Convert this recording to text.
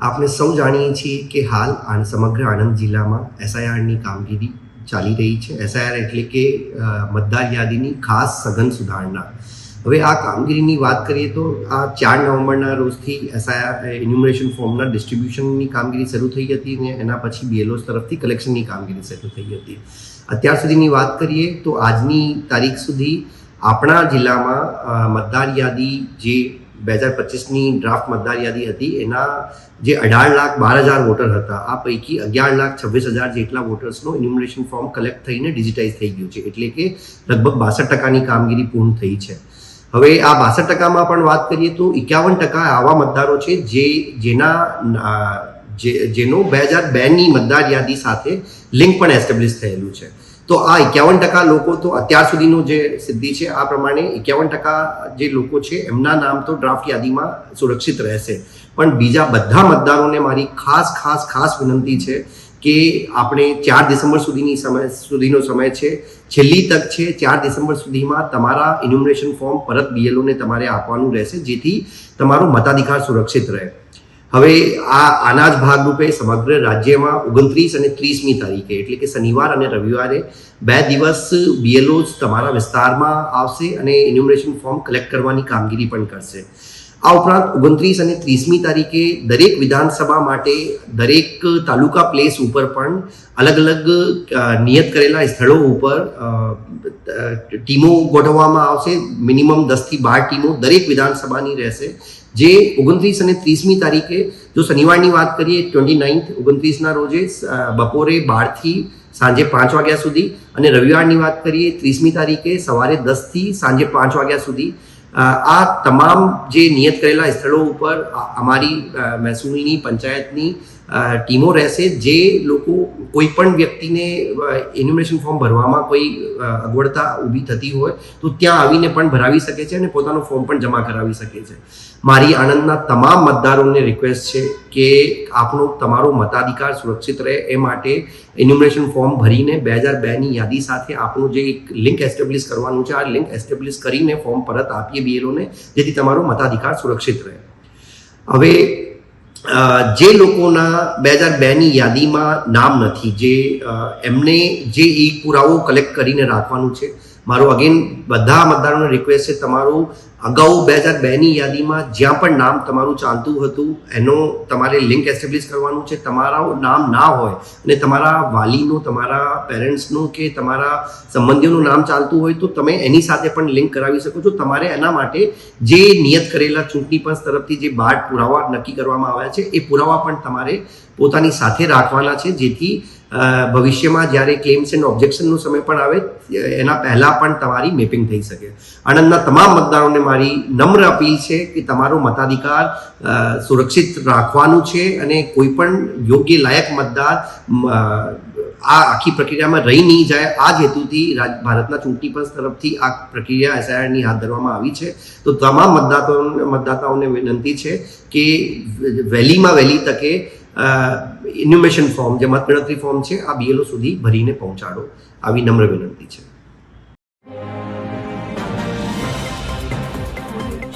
આપણે સૌ જાણીએ છીએ કે હાલ સમગ્ર આણંદ જિલ્લામાં એસઆઈઆરની કામગીરી ચાલી રહી છે એસઆઈઆર એટલે કે મતદાર યાદીની ખાસ સઘન સુધારણા હવે આ કામગીરીની વાત કરીએ તો આ ચાર નવેમ્બરના રોજથી એસઆઈઆર ઇન્યુમરેશન ફોર્મના ડિસ્ટ્રીબ્યુશનની કામગીરી શરૂ થઈ હતી અને એના પછી બીએલઓસ તરફથી કલેક્શનની કામગીરી શરૂ થઈ હતી. અત્યાર સુધીની વાત કરીએ તો આજની તારીખ સુધી આપણા જિલ્લામાં મતદાર યાદી જે બે હજાર પચીસની ડ્રાફ્ટ મતદાર યાદી હતી. એના જે અઢાર લાખ, બાર હજાર વોટર હતા, આ પૈકી અગિયાર લાખ, છવ્વીસ હજાર જેટલા વોટર્સનું ઇન્યુમરેશન ફોર્મ કલેક્ટ થઈને ડિજિટાઇઝ થઈ ગયું છે. એટલે કે લગભગ બાસઠ ટકાની કામગીરી પૂર્ણ થઈ છે. હવે આ બાસઠ ટકામાં પણ વાત કરીએ તો એકાવન ટકા આવા મતદારો છે જે જેના જેનો બે હજાર બેની મતદાર યાદી સાથે લિંક પણ એસ્ટેબ્લિશ થયેલું છે. તો આ એકાવન ટકા લોકો તો અત્યાર સુધીનો જે સિદ્ધિ છે, આ પ્રમાણે એકાવન ટકા જે લોકો છે, એમના નામ તો ડ્રાફ્ટ યાદીમાં સુરક્ષિત રહેશે. પણ બીજા બધા મતદારોને મારી ખાસ ખાસ ખાસ વિનંતી છે કે આપણે ચાર ડિસેમ્બર સુધીની સમય, સુધીનો સમય છે. છેલ્લી તક છે, ચાર ડિસેમ્બર સુધીમાં તમારા ઇન્યુમરેશન ફોર્મ પરત બીએલઓને તમારે આપવાનું રહેશે, જેથી તમારો મતાધિકાર સુરક્ષિત રહે. હવે આ આના જ ભાગરૂપે સમગ્ર રાજ્યમાં ઓગણત્રીસ અને ત્રીસમી તારીખે, એટલે કે શનિવાર અને રવિવારે બે દિવસ બીએલઓ તમારા વિસ્તારમાં આવશે અને ઇન્યુમરેશન ફોર્મ કલેક્ટ કરવાની કામગીરી પણ કરશે. આ ઉપરાંત ઓગણત્રીસ અને ત્રીસમી તારીખે દરેક વિધાનસભા માટે દરેક તાલુકા પ્લેસ ઉપર પણ અલગ અલગ નિયત કરેલા સ્થળો ઉપર ટીમો ગોઠવવામાં આવશે. મિનિમમ દસથી બાર ટીમો દરેક વિધાનસભાની રહેશે. જે ઓગણત્રીસ અને ત્રીસમી તારીખે, જો શનિવારની વાત કરીએ ટ્વેન્ટી નાઇન્થ ઓગણત્રીસના રોજે બપોરે બારથી સાંજે પાંચ વાગ્યા સુધી અને રવિવારની વાત કરીએ, ત્રીસમી તારીખે સવારે દસથી સાંજે પાંચ વાગ્યા સુધી. આ તમામ જે નિયત કરેલા સ્થળો ઉપર અમારી મહેસૂલની પંચાયતની ટીમો રહેશે જે લોકો કોઈ પણ વ્યક્તિને એન્યુમરેશન ફોર્મ ભરવામાં કોઈ અગવડતા ઊભી થતી હોય તો ત્યાં આવીને પણ ભરાવી શકે છે અને પોતાનું ફોર્મ પણ જમા કરાવી શકે છે. મારી આણંદના તમામ મતદારોને રિક્વેસ્ટ છે કે આપનો, તમારો મતાધિકાર સુરક્ષિત રહે એ માટે એન્યુમરેશન ફોર્મ ભરીને બે હજાર બેની યાદી સાથે આપણું જે એક લિંક એસ્ટેબ્લિશ કરવાનું છે, આ લિંક એસ્ટેબ્લિશ કરીને ફોર્મ પરત આપીએ બીએલઓને જેથી તમારો મતાધિકાર સુરક્ષિત રહે. હવે જે લોકોના બે હજાર બેની યાદીમાં નામ નથી, જે એમને જે એ પુરાવો કલેક્ટ કરીને રાખવાનું છે મારું અગેન બધા મતદારોને રિક્વેસ્ટ છે, તમારું અગાઉ બે હજાર બેની યાદીમાં જ્યાં પણ નામ તમારું ચાલતું હતું, એનો તમારે લિંક એસ્ટેબ્લિશ કરવાનું છે. તમારા નામ ના હોય અને તમારા વાલીનું, તમારા પેરેન્ટ્સનું કે તમારા સંબંધીઓનું નામ ચાલતું હોય તો તમે એની સાથે પણ લિંક કરાવી શકો છો. તમારે એના માટે જે નિયત કરેલા ચૂંટણી પંચ તરફથી જે બાર પુરાવા નક્કી કરવામાં આવ્યા છે, એ પુરાવા પણ તમારે પોતાની સાથે રાખવાના છે, જેથી ભવિષ્યમાં જ્યારે ક્લેમ્સ એન્ડ ઓબ્જેક્શનનો સમય પણ આવે એના પહેલાં પણ તમારી મેપિંગ થઈ શકે. આણંદના તમામ મતદારોને મારી નમ્ર અપીલ છે કે તમારો મતાધિકાર સુરક્ષિત રાખવાનું છે અને કોઈ પણ યોગ્ય લાયક મતદાર આ આખી પ્રક્રિયામાં રહી નહીં જાય, આ જ હેતુથી રાજ, ભારતના ચૂંટણી પંચ તરફથી આ પ્રક્રિયા એસઆઈઆરની હાથ ધરવામાં આવી છે. તો તમામ મતદાતાઓને મતદાતાઓને વિનંતી છે કે વહેલીમાં વહેલી તકે ઇન્યુમેશન ફોર્મ જે મતગણતરી ફોર્મ છે, આ બીએલઓ સુધી ભરીને પહોંચાડો. આવી નમ્ર વિનંતી છે.